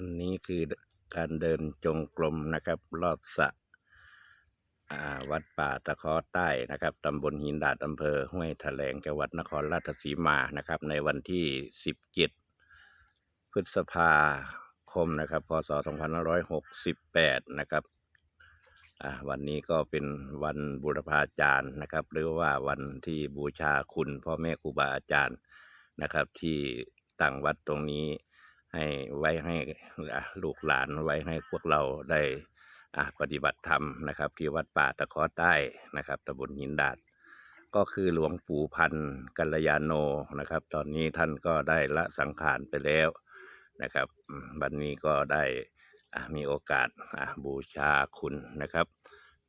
อันนี้คือการเดินจงกรมนะครับ รอบสระวัดป่าตะเคอใต้นะครับตำบลหินดาดอำเภอห้วยแถลงจังหวัดนครราชสีมานะครับ ในวันที่ 17 พฤษภาคมนะครับ พศ 2568 นะครับวันนี้ก็เป็นวันบุรพาจารย์นะครับ หรือว่าวันที่บูชาคุณพ่อแม่ครูบาอาจารย์นะครับ ที่ตั้งวัดตรงนี้ ให้ไว้ให้ลูกหลานไว้ให้พวกเราได้ปฏิบัติธรรมนะครับ ที่วัดป่าตะเคอใต้นะครับตำบลหินดาดก็คือหลวงปู่พันธ์กัลยาโนนะครับ ตอนนี้ท่านก็ได้ละสังขารไปแล้วนะครับอืมวันนี้ก็ได้มีโอกาสบูชาคุณนะครับ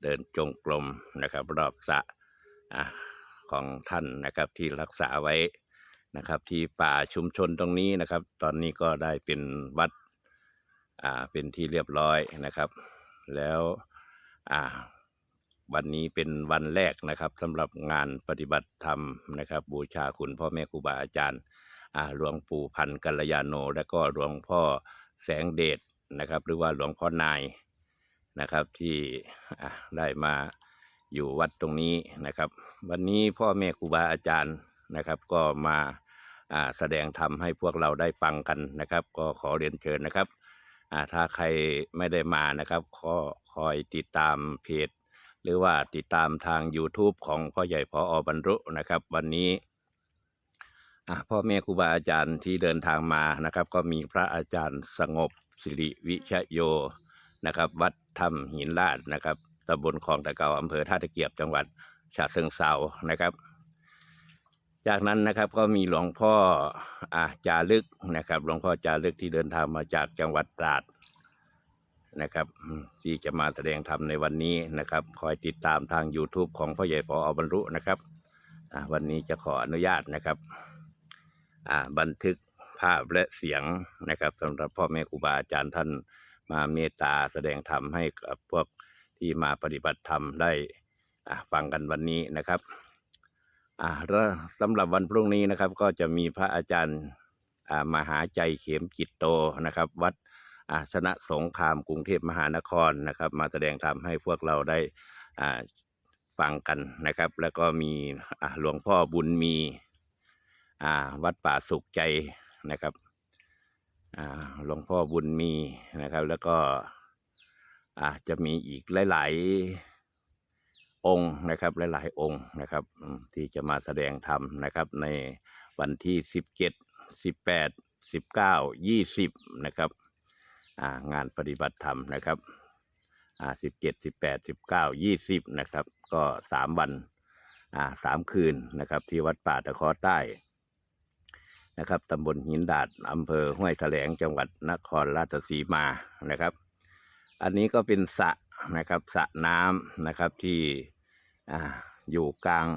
เดินจงกรมนะครับ รอบสระของท่านนะครับที่รักษาไว้ นะครับ ที่ป่าชุมชนตรงนี้นะครับ ตอนนี้ก็ได้เป็นวัดอ่าเป็นที่เรียบร้อยนะครับ แล้วอ่าวันนี้เป็นวันแรกนะครับสำหรับงานปฏิบัติธรรมนะครับ บูชาคุณพ่อแม่ครูบาอาจารย์อ่าหลวงปู่พันธ์กัลยาโน และก็หลวงพ่อแสงเดชนะครับ หรือว่าหลวงพ่อนายนะครับที่อ่าได้มาอยู่วัดตรงนี้นะครับ วันนี้พ่อแม่ครูบาอาจารย์ นะครับ ก็มาแสดงธรรมให้พวกเราได้ฟังกันนะครับ ก็ขอเรียนเชิญนะครับถ้าใครไม่ได้มานะครับก็คอยติดตามเพจ หรือว่าติดตามทาง YouTube ของพ่อใหญ่พออบรรรุนะครับ วันนี้พ่อแม่ครูบาอาจารย์ที่เดินทางมานะครับ ก็มีพระอาจารย์สงบสิริวิชโยนะครับ วัดถ้ำหินลาดนะครับตำบลคลองตะเกาอำเภอท่าตะเกียบจังหวัดฉะเชิงเซานะครับ จากนั้นนะครับก็มีหลวงพ่ออาจารึกนะครับ หลวงพ่อจารึกที่เดินทางมาจากจังหวัดตราดนะครับ ที่จะมาแสดงธรรมในวันนี้นะครับ คอยติดตามทาง YouTube ของพ่อใหญ่ปออบรรลุนะครับวันนี้จะขออนุญาตนะครับบันทึกภาพและเสียงนะครับสำหรับพ่อแม่ครูบาอาจารย์ท่านมาเมตตาแสดงธรรมให้กับพวกที่มาปฏิบัติธรรมได้ฟังกันวันนี้นะครับ อ่าแล้วสำหรับวันพรุ่งนี้นะครับ ก็จะมีพระอาจารย์อ่ามหาใจเข็มจิตโตนะครับ วัดอาชนะสงครามกรุงเทพมหานครนะครับ มาแสดงธรรมให้พวกเราได้อ่าฟังกันนะครับ แล้วก็มีอ่าหลวงพ่อบุญมีอ่าวัดป่าสุขใจนะครับอ่าหลวงพ่อบุญมีนะครับ แล้วก็อ่าจะมีอีกหลาย ๆ องค์นะครับหลายๆองค์นะครับ ที่จะมาแสดงธรรมนะครับ ในวันที่สิบเจ็ดสิบแปดสิบเก้ายี่สิบนะครับงานปฏิบัติธรรมนะครับอ่าสิบเจ็ดสิบแปดสิบเก้ายี่สิบนะครับ ก็สามวันสามคืนนะครับ ที่วัดป่าตะเคอใต้นะครับตำบลหินดาดอำเภอห้วยแถลงจังหวัดนครราชสีมานะครับ อันนี้ก็เป็นสระ นะครับสระน้ำนะครับที่ออยู่กลาง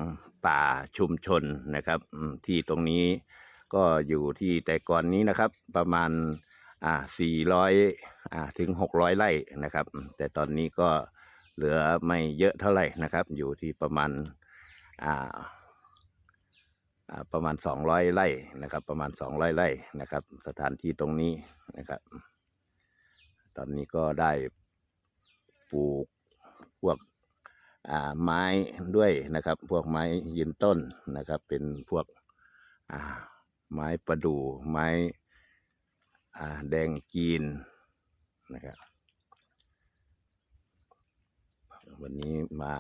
ป่าชุมชนนะครับ ที่ตรงนี้ก็อยู่ที่แต่ก่อนนี้นะครับประมาณอ่าสี่ร้อยอ่าถึงหกร้อยไร่นะครับ แต่ตอนนี้ก็เหลือไม่เยอะเท่าไหร่นะครับ อยู่ที่ประมาณอ่าประมาณสองร้อยไร่นะครับ ประมาณสองร้อยไร่นะครับ สถานที่ตรงนี้นะครับ ตอนนี้ก็ได้ ปลูกพวกไม้ด้วยนะครับ พวกไม้ยืนต้นนะครับ เป็นพวกไม้ประดู่ไม้แดงจีนนะครับ วันนี้มา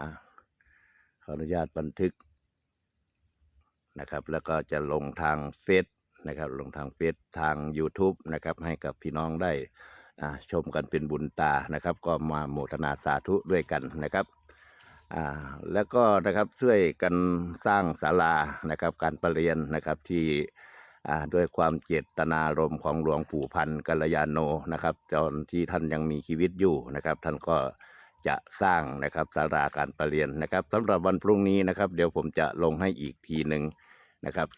ขออนุญาตบันทึกนะครับ แล้วก็จะลงทางเฟซนะครับ ลงทางเฟซทาง YouTube นะครับ ให้กับพี่น้องได้ ชมกันเป็นบุญตานะครับ ก็มาโมทนาสาธุด้วยกันนะครับอ่าแล้วก็นะครับช่วยกันสร้างศาลานะครับ การประเรียนนะครับที่อ่าด้วยความเจตนารมณ์ของหลวงปู่พันธ์กัลยาโนนะครับตอนที่ท่านยังมีชีวิตอยู่นะครับ ท่านก็จะสร้างนะครับศาลาการประเรียนนะครับสำหรับวันพรุ่งนี้นะครับ เดี๋ยวผมจะลงให้อีกทีหนึ่งนะครับ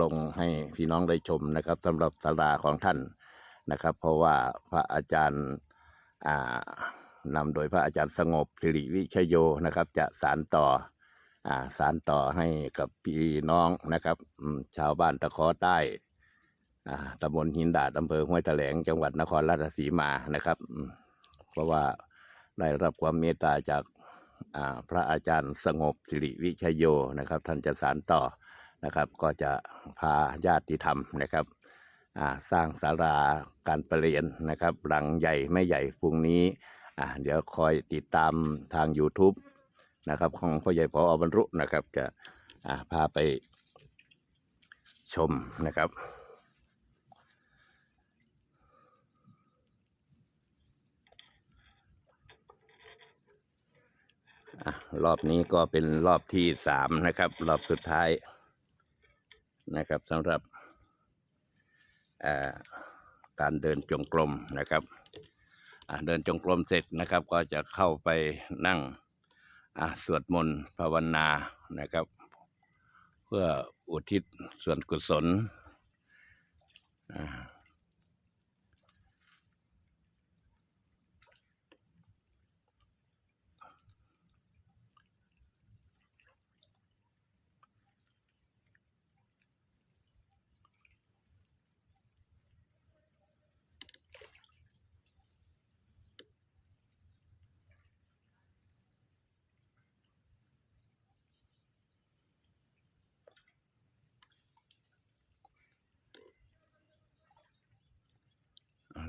ลงให้พี่น้องได้ชมนะครับสำหรับศาลาของท่าน นะครับ เพราะว่าพระอาจารย์นำโดยพระอาจารย์สงบสิริวิชโยนะครับ จะสารต่ออสารต่อให้กับพี่น้องนะครับ ชาวบ้านตะเคอใต้ตำบลหินดาดอำเภอห้วยแถลงจังหวัดนครราชสีมานะครับ เพราะว่าได้รับความเมตตาจากพระอาจารย์สงบสิริวิชโยนะครับ ท่านจะสารต่อนะครับ ก็จะพาญาติธรรมนะครับ สร้างศาลาการประเรียนนะครับ หลังใหญ่ไม่ใหญ่พรุ่งนี้อ่าเดี๋ยวคอยติดตามทาง YouTube นะครับของพ่อใหญ่พออบรรุนะครับ จะอ่าพาไปชมนะครับอะรอบนี้ก็เป็นรอบที่สามนะครับ รอบสุดท้ายนะครับสำหรับ การเดินจงกรมนะครับเดินจงกรมเสร็จนะครับก็จะเข้าไปนั่งสวดมนต์ภาวนานะครับ เพื่ออุทิศส่วนกุศลอ่า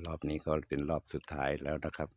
รอบนี้ก็เป็นรอบสุดท้ายแล้วนะครับ